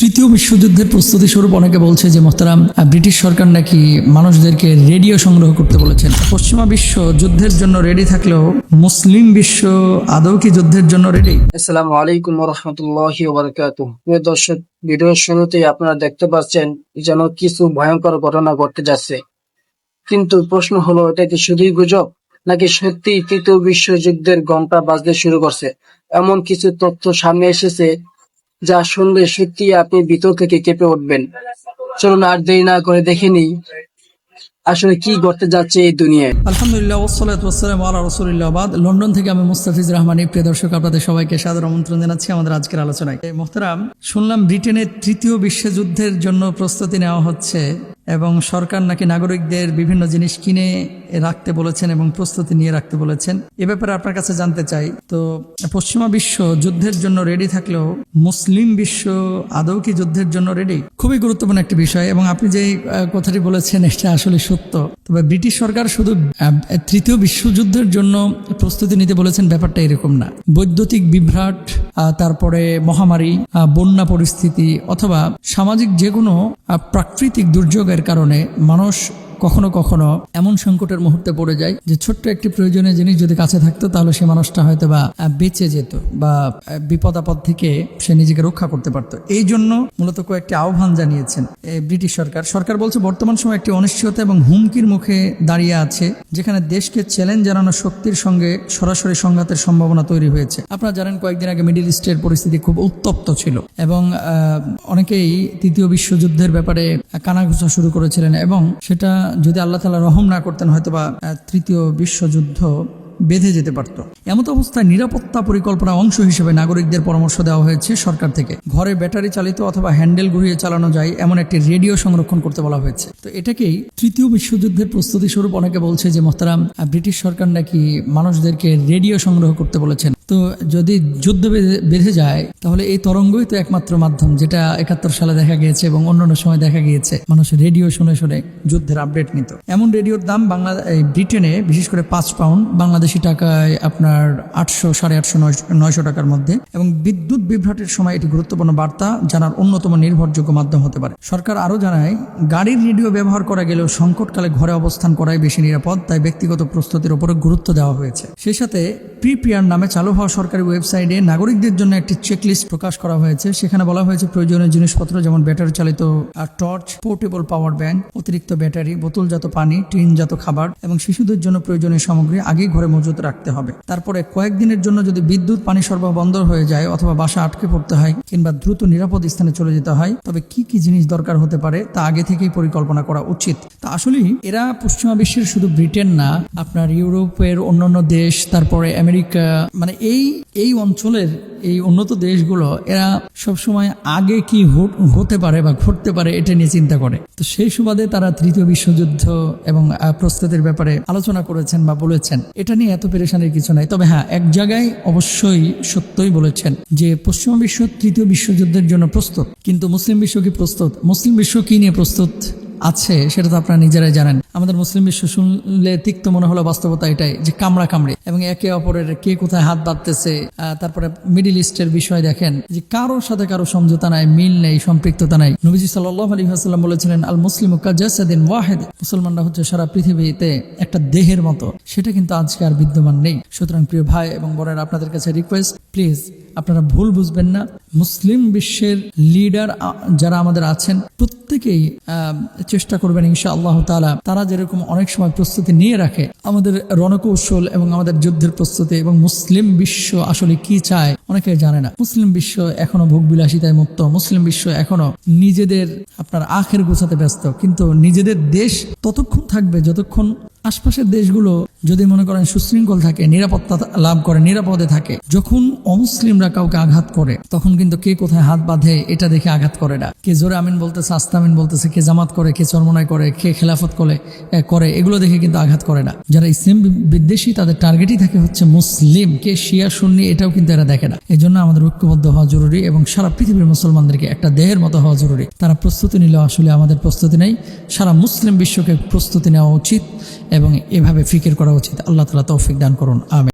তৃতীয় বিশ্বযুদ্ধের প্রস্তুতি স্বরূপ অনেকে বলছে যে মোহতারাম ব্রিটিশ সরকার নাকি মানুষদেরকে রেডিও সংগ্রহ করতে বলেছেন। পশ্চিমা বিশ্ব যুদ্ধের জন্য রেডি থাকলেও মুসলিম বিশ্ব আদৌ কি যুদ্ধের জন্য রেডি আসসালামু আলাইকুম রহমতুল্লাহি দর্শক, ভিডিওর শুরুতেই আপনারা দেখতে পাচ্ছেন যেন কিছু ভয়ঙ্কর ঘটনা ঘটতে যাচ্ছে। কিন্তু প্রশ্ন হলো, এটা কি শুধুই গুজব, নাকি সত্যি তৃতীয় বিশ্বযুদ্ধের ঘণ্টা বাজতে শুরু করছে? এমন কিছু তথ্য সামনে এসেছে যা শুনলে সত্যি আপনি ভিতর থেকে কেঁপে উঠবেন। চলুন আর দেরি না করে দেখে নিই আসলে কি ঘটতে যাচ্ছে এই দুনিয়ায়। আলহামদুলিল্লাহ ওসলাত ওসালাম আল্লাহ রসুলিল্লাহাদ লন্ডন থেকে আমি মুস্তাফিজ রহমানি, প্রিয় দর্শক, আপনাদের সবাইকে সাদর আমন্ত্রণ জানাচ্ছি আমাদের আজকের আলোচনায়। মোহতারাম, শুনলাম ব্রিটেনের তৃতীয় বিশ্বযুদ্ধের জন্য প্রস্তুতি নেওয়া হচ্ছে। এবং সরকার নাকি নাগরিকদের বিভিন্ন জিনিস কিনে রাখতে বলেছেন এবং প্রস্তুতি নিয়ে রাখতে বলেছেন। এ ব্যাপারে আপনার কাছে জানতে চাই। তো পশ্চিমা বিশ্ব যুদ্ধের জন্য রেডি থাকলেও মুসলিম বিশ্ব আদৌ কি যুদ্ধের জন্য রেডি খুবই গুরুত্বপূর্ণ একটি বিষয় এবং আপনি যে কথাটি বলেছেন, এটা আসলে সত্য। তবে ব্রিটিশ সরকার শুধু তৃতীয় বিশ্বযুদ্ধের জন্য প্রস্তুতি নিতে বলেছেন ব্যাপারটা এরকম না। বৈদ্যুতিক বিভ্রাট তারপরে মহামারী বন্যা পরিস্থিতি অথবা সামাজিক যে কোনো প্রাকৃতিক দুর্যোগের কারণে মানুষ কখনো কখনো এমন সংকটের মুহূর্তে পড়ে যায় যে ছোট্ট একটি প্রয়োজনীয় জিনিস যদি কাছে থাকতো, তাহলে সে মানুষটা হয়তো বা বেঁচে যেত বা বিপদ আপদ থেকে সে নিজেকে রক্ষা করতে পারত। এই জন্য মূলত কয়েকটি আহ্বান জানিয়েছেন ব্রিটিশ সরকার। সরকার বলছে, বর্তমান সময় একটি অনিশ্চয়তা এবং হুমকির মুখে দাঁড়িয়ে আছে, যেখানে দেশকে চ্যালেঞ্জ জানানো শক্তির সঙ্গে সরাসরি সংঘাতের সম্ভাবনা তৈরি হয়েছে। আপনারা জানেন, কয়েকদিন আগে মিডিল ইস্টের পরিস্থিতি খুব উত্তপ্ত ছিল এবং অনেকেই তৃতীয় বিশ্বযুদ্ধের ব্যাপারে কানাঘুষা শুরু করেছিলেন এবং সেটা যদি আল্লাহ তালা রহম না করতেন হয়তোবা আহ, তৃতীয় বিশ্বযুদ্ধ বেঁধে যেতে পারত। এমত অবস্থায় নিরাপত্তা পরিকল্পনা অংশ হিসেবে নাগরিকদের পরামর্শ দেওয়া হয়েছে সরকার থেকে। ঘরে ব্যাটারি চালিত অথবা হ্যান্ডেল ঘুরিয়ে চালানো যায় এমন একটি রেডিও সংরক্ষণ করতে বলা হয়েছে। তো এটাকেই তৃতীয় বিশ্বযুদ্ধের প্রস্তুতি স্বরূপ অনেকে বলছে যে মোহতারাম ব্রিটিশ সরকার নাকি মানুষদেরকে রেডিও সংগ্রহ করতে বলেছেন। তো যদি যুদ্ধ বেঁধে- যায়, তাহলে এই তরঙ্গই তো একমাত্র মাধ্যম যেটা একাত্তর সালে দেখা গিয়েছে এবং অন্যান্য সময় দেখা গিয়েছে। মানুষ রেডিও শুনে শুনে যুদ্ধের আপডেট নিত। এমন রেডিওর দাম বাংলা ব্রিটেনে বিশেষ করে পাঁচ পাউন্ড বাংলাদেশি টাকায় আপনার আটশো, সাড়ে আটশো নয়শো টাকার মধ্যে এবং বিদ্যুৎ বিভ্রাটের সময় এটি গুরুত্বপূর্ণ বার্তা, জানার অন্যতম নির্ভরযোগ্য মাধ্যম হতে পারে। সরকার আরও জানায়, গাড়ির রেডিও ব্যবহার করা গেলেও সংকটকালে ঘরে অবস্থান করাই বেশি নিরাপদ, তাই ব্যক্তিগত প্রস্তুতির উপরে গুরুত্ব দেওয়া হয়েছে। সেই সাথে প্রিপিয়ার নামে চালু হওয়া সরকারি ওয়েবসাইটে নাগরিকদের জন্য একটি চেকলিস্ট প্রকাশ করা হয়েছে। সেখানে বলা হয়েছে, প্রয়োজনীয় জিনিসপত্র যেমন ব্যাটারি চালিত টর্চ পোর্টেবল পাওয়ার ব্যাংক অতিরিক্ত ব্যাটারি বোতলজাত পানি, টিনজাত খাবার এবং শিশুদের জন্য প্রয়োজনীয় সামগ্রী আগেই ঘরে মজুত রাখতে হবে। তারপরে কয়েকদিনের জন্য যদি বিদ্যুৎ, পানি সরবরাহ বন্ধ হয়ে যায় অথবা বাসা আটকে পড়তে হয় কিংবা দ্রুত নিরাপদ স্থানে চলে যেতে হয়, তবে কি কি জিনিস দরকার হতে পারে তা আগে থেকেই পরিকল্পনা করা উচিত। তা আসলেই এরা পশ্চিমা বিশ্বের শুধু ব্রিটেন না, আপনার ইউরোপের অন্যান্য দেশ, তারপরে আমেরিকা মানে এই এই অঞ্চলের এই উন্নত দেশগুলো, এরা সবসময় আগে কি হতে পারে বা ঘটতে পারে এটা নিয়ে চিন্তা করে। তো সেই সুবাদে তারা তৃতীয় বিশ্বযুদ্ধ এবং প্রস্তুতির ব্যাপারে আলোচনা করেছেন বা বলেছেন। এটা নিয়ে এত পেরেশানির কিছু নাই। তবে হ্যাঁ এক জায়গায় অবশ্যই সত্যই বলেছেন যে পশ্চিমা বিশ্ব তৃতীয় বিশ্বযুদ্ধের জন্য প্রস্তুত। কিন্তু মুসলিম বিশ্ব কি প্রস্তুত? মুসলিম বিশ্ব কি নিয়ে প্রস্তুত আছে সেটা তো আপনারা নিজেরাই জানেন। আমাদের মুসলিম বিশ্ব শুনলে তিক্ত মনে হলো বাস্তবতা এটাই, যে কামড়া কামড়ে। এবং একে অপরের কে কোথায় হাত বাঁধতেছে তারপরে মিডিল ইস্টের বিষয় দেখেন, যে কারোর সাথে কারও সমঝোতা নাই, মিল নেই, সম্পৃক্ততা নাই। নবীজি সাল্লাহ আলী হাসাল্লাম বলেছিলেন আল মুসলিম কাজাসাদিন ওয়াহেদ। মুসলমানরা হচ্ছে সারা পৃথিবীতে একটা দেহের মতো, সেটা কিন্তু আজকে আর বিদ্যমান নেই। সুতরাং প্রিয় ভাই এবং বোনের, আপনাদের কাছে রিকোয়েস্ট প্লিজ আপনারা ভুল বুঝবেন না। মুসলিম বিশ্বের লিডার যারা আমাদের আছেন, প্রত্যেকেই চেষ্টা করবেন ইনশা আল্লাহ তারা যেরকম অনেক সময় প্রস্তুতি নিয়ে রাখে। আমাদের রণকৌশল এবং আমাদের যুদ্ধের প্রস্তুতি এবং মুসলিম বিশ্ব আসলে কি চায় অনেকে জানে না। মুসলিম বিশ্ব এখনও ভোগ বিলাসিতায় মুক্ত। মুসলিম বিশ্ব এখনও নিজেদের আপনার আখের গোছাতে ব্যস্ত। কিন্তু নিজেদের দেশ ততক্ষণ থাকবে যতক্ষণ আশপাশের দেশগুলো যদি মনে করেন সুশৃঙ্খল থাকে, নিরাপত্তা লাভ করে, নিরাপদে থাকে, যখন অমুসলিমরা কাউকে আঘাত করে, তখন কিন্তু কে কোথায় হাত বাঁধে এটা দেখে আঘাত করে না। কে জোরে আমিন বলতেছে আস্তামিন বলতেছে, কে জামাত করে, কে চরমনাই করে, কে খেলাফত করে করে, এগুলো দেখে কিন্তু আঘাত করে না। যারা ইসলাম বিদ্বেষী, তাদের টার্গেটই থাকে হচ্ছে মুসলিম। কে শিয়া, সুন্নি এটাও কিন্তু এরা দেখে না। এই জন্য আমাদের ঐক্যবদ্ধ হওয়া জরুরি এবং সারা পৃথিবীর মুসলমানদেরকে একটা দেহের মতো হওয়া জরুরি। তারা প্রস্তুতি নিলেও আসলে আমাদের প্রস্তুতি নেই। সারা মুসলিম বিশ্বকে প্রস্তুতি নেওয়া উচিত এবং এভাবে ফিকির করা উচিত। আল্লাহ তালা তৌফিক দান করুন। আমি